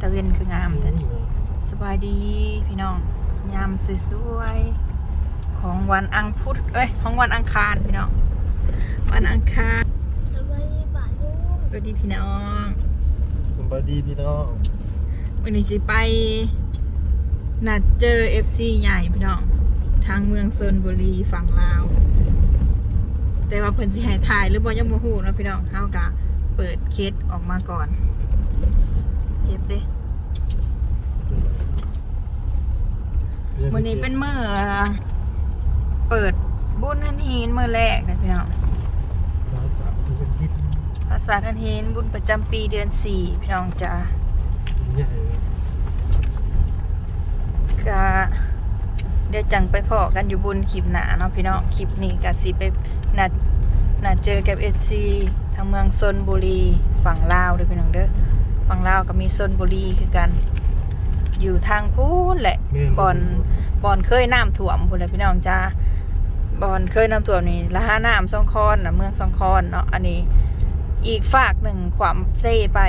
ตะเวนคืองามแต่นี่สบายดีพี่น้อง ยามสวยๆ ของวันอังพุธเอ้ย ของวันอังคารพี่น้อง วันอังคารสบายดีป่าลุงสวัสดีพี่น้องสบายดีพี่น้องวันนี้สิไป นัดเจอ FC ใหญ่พี่น้อง ทางเมืองโซนบุรีฝั่งลาว แต่ว่าเพิ่นสิให้ถ่ายหรือบ่ยังบ่ฮู้เนาะพี่น้องเฮากะเปิดเคสออกมาก่อน เก็บเด้วันนี้เป็นมื้อเปิดบุญทันเฮนมื้อแรกนะพี่น้องภาษาที่เป็นพิษภาษาทันเฮนบุญประจำปีเดือน4พี่น้องจ้าใหญ่เลยก็เดี๋ยวจังไปพอกันอยู่บนคลิปหนาเนาะพี่น้องคลิปนี้ก็สิไปนัดนัดเจอกับเอซีทางเมืองซนบุรีฝั่งลาวเด้อพี่น้องเด้อ ฝั่งลาวก็มีซนบุรีคือกัน อยู่ทางพูนแหละบอนบอนเคยน้ำท่วมพูนแหละพี่น้องจ้าบอนเคยน้ำท่วมนี่ละห้าน้ำสองคอนนะเมืองสองคอนเนาะอันนี้ อีกฝากหนึ่งขวามเซ่ไป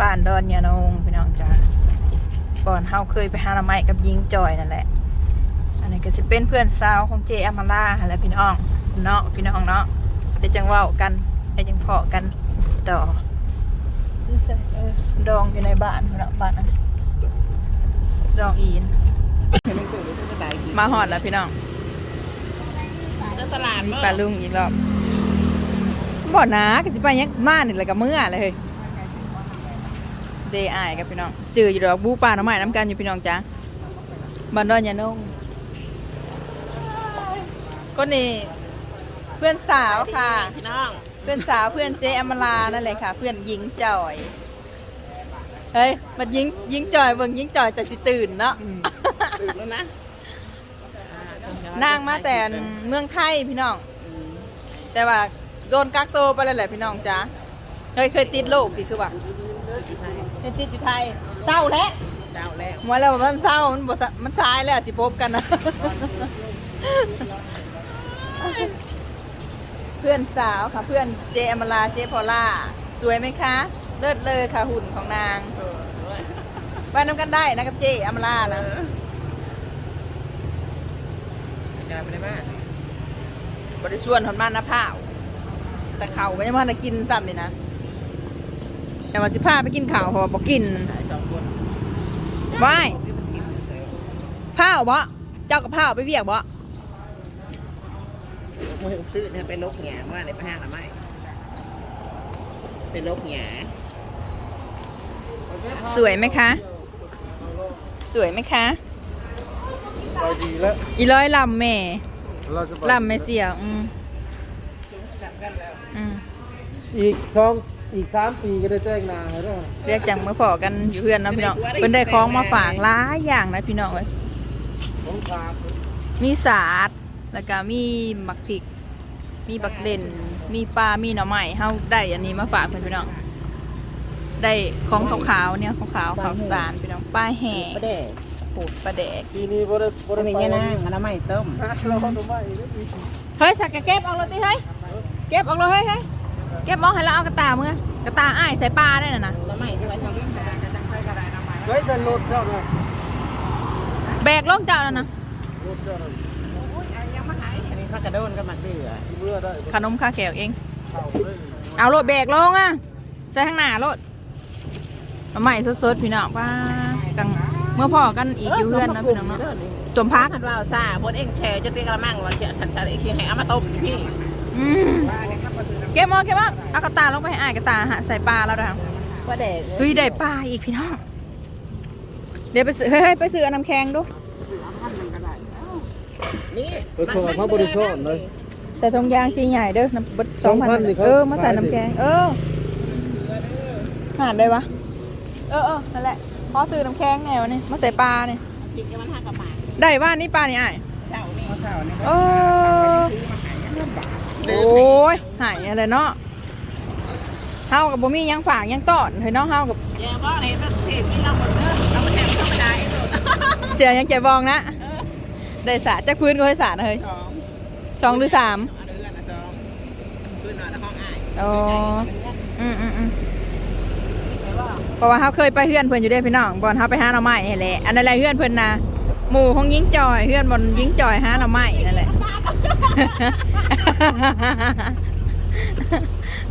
บ้านดอนยานงพี่น้องจ้าก่อนเฮาเคยไปหาหน่อไม้กับยิงจอยนั่นแหละ อันนี้ก็จะเป็นเพื่อนสาวของเจอามาล่าหั่นแหละพี่น้องเนาะพี่น้องเนาะเดี๋ยวจังเว้ากันเดี๋ยวจังเพาะกันต่อนี่ใส่เออ ดองอยู่ในบ้านพี่น้องบ้านนั้นดองอีน มาหอดแล้วพี่น้องตลาดมีปลาลุงอีกรอบบ่หนาก็สิไปยังมานี่แหละกับเมื่อเลยเฮ้ยเดอายกับพี่น้องจืออยู่ดอกบูปลาหน่อไม้น้ำกันอยู่พี่น้องจ้าบ้านดอนยานงก็นี่เพื่อนสาวค่ะ พี่น้อง เพื่อนสาวเพื่อนเจอมลานั่นแหละค่ะ เพื่อนหญิงจอย เฮ้ย มันยิงยิงจอยเบิ่งยิงจอยแต่สิตื่นเนาะ ตื่นแล้วนะนางมาแต่เมืองไทยพี่น้อง แต่ว่าโดนกักตัวไปแล้วแหละพี่น้องจ้าเคยเคยติดโรคพี่คือว่าเคยติดอยู่ไทยเศร้าแล้วเจ้าแล้วมาแล้วมันเศร้ามันบ่สะมันชายแล้วสิพบกันนะ เพื่อนสาวค่ะเพื่อนเจอมลาเจพอล่าสวยไหมคะ เลิศเลยค่ะหุ่นของนางไปน้ำกันได้นะกับเจอมลานะกลายไปได้บ้างบริส่วนหอนบ้านนะพ้าวแต่เขาก็ยังมากินซ้ำเลยนะ แต่ว่าสิพาไปกินข้าวเพราะว่าบอกกินสองคนว่ายพ้าวบ่เจ้ากับพ้าวไปเวียกบ่มือซื้อเนี่ยไปลกหงาว่าในไปห้างหรือไม่ไปลกหงา สวยไหมคะ สวยไหมคะสบายดีแล้วอีร้อยลำแม่เราจะลำไม่เสียอืมอืมอีกสองอีกสามปีก็ได้แจ้งนาแล้วเรียกจังมาพอกันอยู่เพื่อนเนาะพี่น้องเพิ่นได้ของมาฝากหลายอย่างนะพี่น้องเอ้ยของฝากมีสาดแล้วก็มีบักพริก มีบักเด่นมีปลา มีหน่อไม้เฮาได้อันนี้มาฝากเพื่อนพี่น้อง ได้ของขาวๆเนี่ยขาวๆขาวสารพี่น้องปลาแห่ก็ได้ปูดปลาแดกปีนี้บ่ได้บ่ก็ได้เป็นไปยังนางอันนั้นไม่ต้มเราทำไมเนี่ยปีเฮ้ยสักกะเก็บออกเลยติเฮ้ยเก็บออกเลยเฮ้ยเฮ้ยเก็บมองให้แล้วเอากระตามือกระตาอ้ายใส่ปลาได้น่ะนะแล้วไม่ที่ไว้ทำจะจังไฟกระไรน้ำมันไว้จะลดเท่าไหร่แบกลงเจ้าแล้วนะลดเท่าไหร่ยังมาหายอันนี้เขากระโดนก็มาเดือเมื่อได้ขนมข้าวแขวเองเข้าเลยเอารถแบกลงอะใส่ข้างหน้ารถ เอาใหม่สดๆพี่น้องป้ากังเมื่อพอกันอีกอยู่เพื่อนเนาะพี่น้องเนาะสมพักคันว่าซาบนเอ็งแชร์จะตีกระมังว่าเจ้าทันชาเอ็งให้เอามาต้มพี่อืมเก็บมองเก็บมองเอากระตาลงไปให้อายกระตาหาใส่ปลาแล้วดังว่าเด็กเฮ้ยได้ปลาอีกพี่น้องเดี๋ยวไปซื้อเฮ้ยเฮ้ยไปซื้อเอาน้ำแข็งดูนี่ไปส่งพระบริโภคเลยใส่ทงยางสีใหญ่เด้อน้ำเบิดสองพัน2,000นี่เขาเออมาใส่ขายดิน้ำแข็งเออหาดได้ปะ เออเออนั่นแหละพอซื้อน้ำแข็งแนวนี่มาใส่ปลาเนี่ยกินกันมันห้ากระป๋าได้ว่านี่ปลานี่อ้ายเช้านี่เช้านี่เออโอ้ยหายอะไรเนาะเฮากับบ่มีหยังฝากหยังต้อนเฮ้ยเนาะเฮากับแย่บ่เลยเทปนี่เราหมดเด้อเราไม่แต่งธรรมดาเองเจียยังเจ็บบองนะได้สาจากพื้นก็ให้สานะเฮ้ยสองสองหรือสามอันเดือนอันสองคืนนอนในห้องอ้ายอ๋ออืมอืมอืมแต่ว่า เพราะว่าเขาเคยไปเฮือนเพิ่นอยู่เด้พี่น้องบอนเขาไปหาหน่อไม้นี่แหละอันนั้นแหละเฮือนเพิ่นนะหมู่ของยิงจอยเฮือนบนยิงจอยหาหน่อไม้นั่นแหละ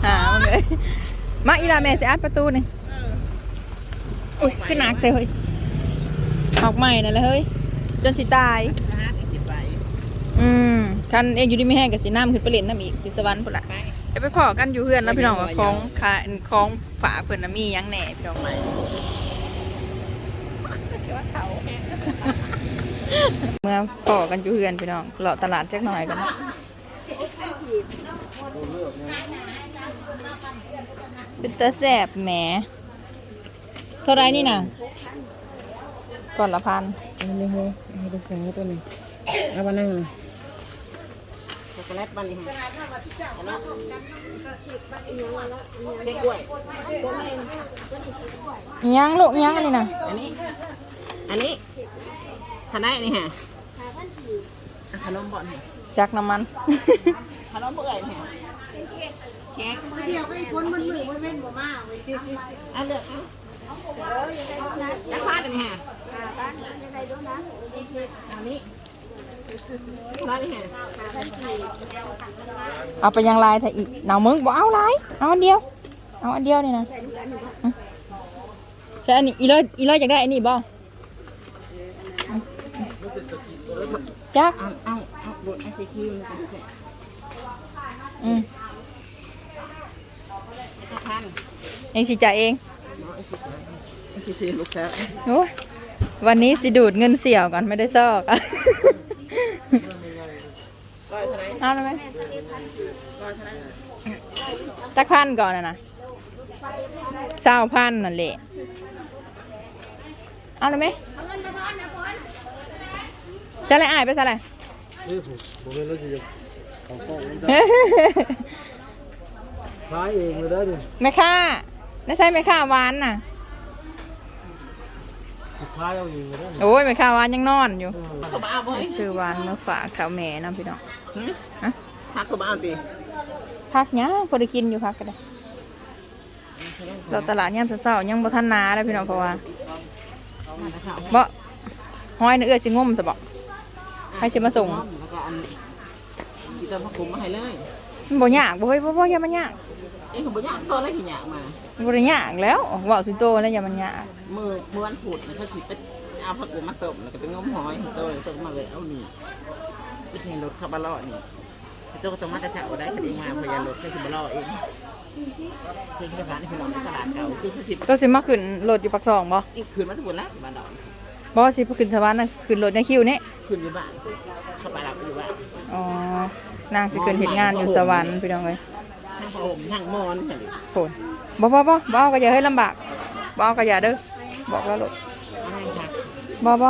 หามันเลยมาอีลาแม่สิอัดประตูนี่อุ้ยขึ้นหนักเตเฮ้ยออกใหม่นั่นแหละเฮ้ยจนสิตายนะฮะติดไปอืมคันเองอยู่ดีไม่แห้งกับสีน้ำขึ้นไปเล่นน้ำอีกอยู่สวรรค์พุ่นละ ไปไปไปพอกันอยู่เฮือนแล้วพี่น้องว่าของขายของฝากเพิ่นน่ะมีหยังแหน่พี่น้องเดี๋ยวว่าเขาแห้งเมื่อพอกันอยู่เฮือนพี่น้องเลาะตลาดจักหน่อยกันเป็นตาแสบแหมเท่าไรนี่น่ะก่อนละพันอันนี้เฮ้ยให้ดูสังตัวนี้เอามานั่งเลยช็ อกโกแลตบ้านนี้ฮะเด็กกล้วย อิหยังลูกอิหยังอันนี้น่ะอันนี้ อันนี้ทานได้นี่ฮะอะขนมบ่อนฮะจักน้ำมัน ขนมเบื่อยฮะเค้กเดี๋ยวก็อีกคนมันมือมันเว้นบ่มาเว้ยอะเลือกเอาจะพลาดอันนี้ฮะบ้านยังไงด้วยนะอันนี้ร้านนี้ฮะ เอาไปยังลายถ้าอีกหนาวมึงบอกเอาลายเอาอันเดียว เอาอันเดียวนี่นะใช่อันนี้อีร้อยอีร้อยอยากได้อันนี้บ่จักเอาเอาบดไอศครีมอืมเองสิจ่ายเองวันนี้สิดูดเงินเสี่ยวก่อนไม่ได้ซอกอะ ร้อยเท่าไหร่เอาเลยไหมร้อยเท่าไหร่จักพันก่อนนะนะเศร้าพันนั่นแหละเอาเลยไหมจะอะไรอายไปซะเลยนี่ผมผมเป็นรถจะของกล้องนี่ได้ขายเองเลยได้ดิแม่ค่าไม่ใช่แม่ค่าหวานน่ะ สุดท้ายเอาเองเลยได้ดิโอ้ยแม่ค่าหวานยังนอนอยู่เออก็มาเอาบ่อยซื้อหวานมาฝากเขาแม่นะพี่น้องฮะพักก็มาเอาตีพักยังพอได้กินอยู่พักก็ได้เราตลาดย่ำเศร้าๆยังบ่ทันนาเลยพี่น้องเพราะว่าบ่ห้อยเนื้อเอื้อสิงมซะบ่ใครสิมาส่งแล้วก็อันที่เติมผักกุมมาให้เลยมันบ่ยากบ่เฮ้ยบ่บ่อย่ามันยาก เอ้ยผมบ่อยากตัวอะไรขี้หยากมาบ่ได้ยากแล้วเว้าสุดโตแล้วอย่ามันยากมือมือวันพุธนะเขาสิไปเอาผักกุมมาต้มแล้วก็ไปงมหอยตัวเลยต้มมาเลยเอานี่ไปเห็นรถขับมาล่อนี่ตัวก็ต้องมาแต่เช้าได้คดีมาพยานรถแค่สิบล่อเองคือที่ร้านที่พี่น้องในตลาดเก่าคือเขาสิตัวสิมาขึ้นรถอยู่ปักซองบ่อีกคืนมาทุกคนแล้วบ้านดอนบ่สิไปขึ้นสวรรค์น่ะขึ้นรถในคิวนี่คืนอยู่บ้านเข้าไปรับอยู่บ้านอ๋อนางสิขึ้นเฮ็ดงานอยู่สวรรค์พี่น้องเอ้ย ทั้งพระห่มทั้งมอนกันดิโผนบ่บ่บ่บ่เอาก็อย่าให้ลำบากบ่เอาก็อย่าเด้อบอกแล้วลูกอะไรค่ะบ่บ่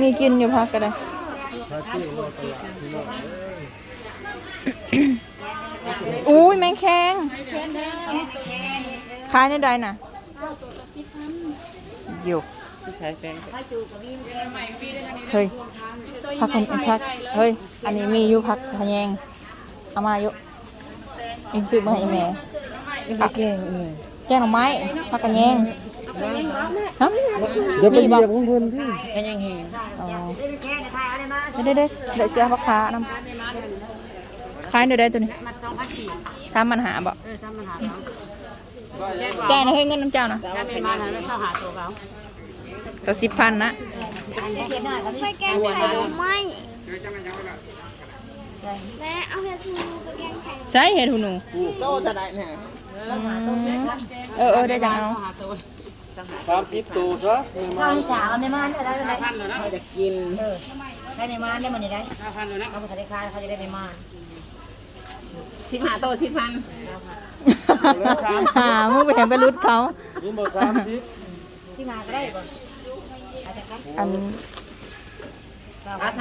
มีกินอยู่พักก็ได้ขายเจ๊งรอตลาดพี่น้องเอ้ยอุ้ยแมงแคงขายในใดน่ะอยู่ใช้แฟนเฮ้ยพักกันพักเฮ้ย อันนี้มีอยู่พักขะแยงเอามาอยู่ อีกซื้อมาให้อีแม่ยังเก่งเลยแกงหน่อไม้พักกะแยงฮะเดี๋ยวไปมีเหบ่ยียบของเพิ่นที่ก็ยังเห็นอ๋อเด้เด้เดี๋ยวเสียพักค้านำขายเดี๋ยวได้ตัวนี้สามปัญหาบ่แกนะเฮ้ยเงินน้ำเจ้านะถ้าไม่มาแล้วเศร้าหาตัวเขาตัวสิบพันนะไปแกงไข่ดอกไม้ แม่เอาเห็ดหูไปแกงไข่ใช่เห็ดหูหนูโตจะได้นะเออเออได้จังเอาสามสิบตัวซะไม่มาข้าวสาวไม่มาได้ได้ได้เขาจะกินได้ในมาได้มันได้ห้าพันเลยนะเขาจะได้ค่าเขาจะได้ในมาสิบห้าโตสิบพันหามึงไปเห็นไปรุดเขานี่บ่สามสิบที่มาก็ได้ก่อนอาจจะครับอัน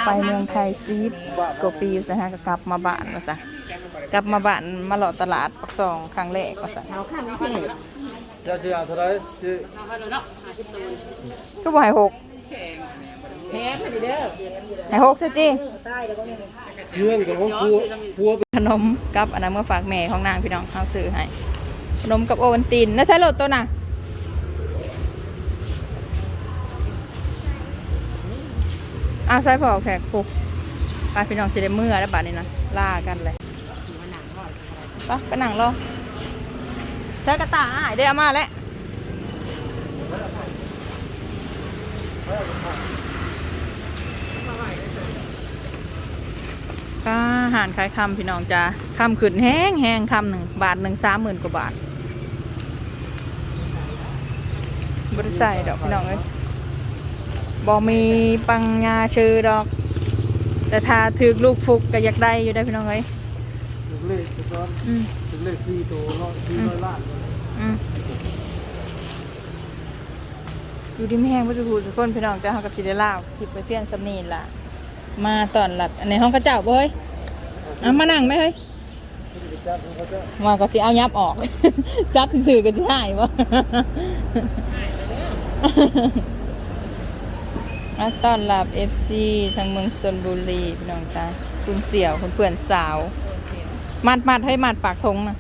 ไปเมืองไทยซีดกว่าปีซะฮะก็กลับมาบ้านมาซะกลับมาบ้านมาหลอดตลาดปักซองครั้งแรกก็ซะเขาข้ามไม่เพ่จะจะเอาเท่าไหรจะก็บ่ให้หกแพ้ไปดิเด้อให้หกซะจิใต้เดี๋ยวก็เนี่ยเงื่อนกับของครัวครัวขนมกับอันนั้นเมื่อฝากแม่ของนางพี่น้องเอาซื้อให้ขนมกับโอวันตินน่าใช่รถตัวน่ะ อาใส่พอแขกปุ๊บไปพี่น้องสิได้เมื่อแล้วบัดนี้นะล่ากันเลยไปไปหนังรอใส่กระตาอ้ายได้เอามาแล้วก็อาหารขายคำพี่น้องจ้าคำขึ้นแห้งแห้งคำหนึ่งบาทหนึ่งสามหมื่นกว่าบาทบริใส่ดอกพี่น้องเอ้ย บอมีปังงาชื่อดอก แต่ถ้าถือลูกฟุกก็อยากได้อยู่ได้อพี่น้องเอ้ยถึงเลขตอนอืมถึงเลขสี่ตัวร้อยสี่ร้อยล้านเลยอืมอยู่ที่ไม่แห้งพระสุภูทุกคนพี่น้องจ้าเขากับสิได้ลาวคลิปไปเพี้ยนสำนีล่ะ มาตอนหลับในห้องกระเจ้าเว้ยเอามานั่งไหมเฮ้ยจับเขาจะว่าก็สิเอายับออก จับสื่อๆก็สิหายบ่ มาต้อนรับ FC ทางเมืองชนบุรีพี่น้องจ้าคุณเสี่ยวคุณเพื่อนสาว มัดมัดให้มัดปากทงนะ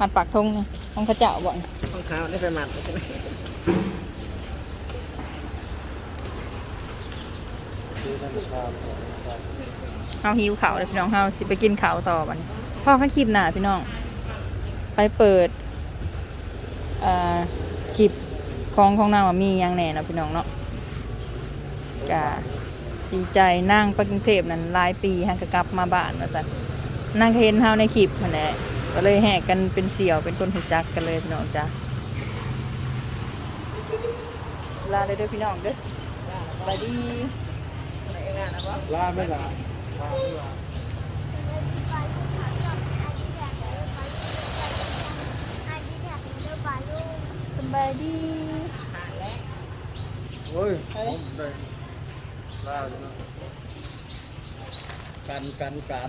มัดปากทงนะห้องกระเจ้าบ่อนของเขาวได้ไปมัดคือธนาคารเฮาหิวเขาเลยพี่น้องเฮาสิไปกินเขาต่อบันพ่อข้าคลิปหนาพี่น้อง ไปเปิดอ่าคลิปของของนางว่ามียังแหน่เนาะพี่น้องเนาะ จ้าดีใจนั่งไปกรุงเทพนั่นหลายปีฮังก็กลับมาบ้านว่าซั่นนั่งก็เห็นเฮาในคลิปนั่นแหละก็เลยแหกกันเป็นเสี่ยวเป็นคนหูจักกันเลยพี่น้องจ้าลาเลยเด้อพี่น้องเด้อสบายดีล่าไม่ล่ะสบายดีโอ้ยผมได้ ล่าอยู่นกันกันการ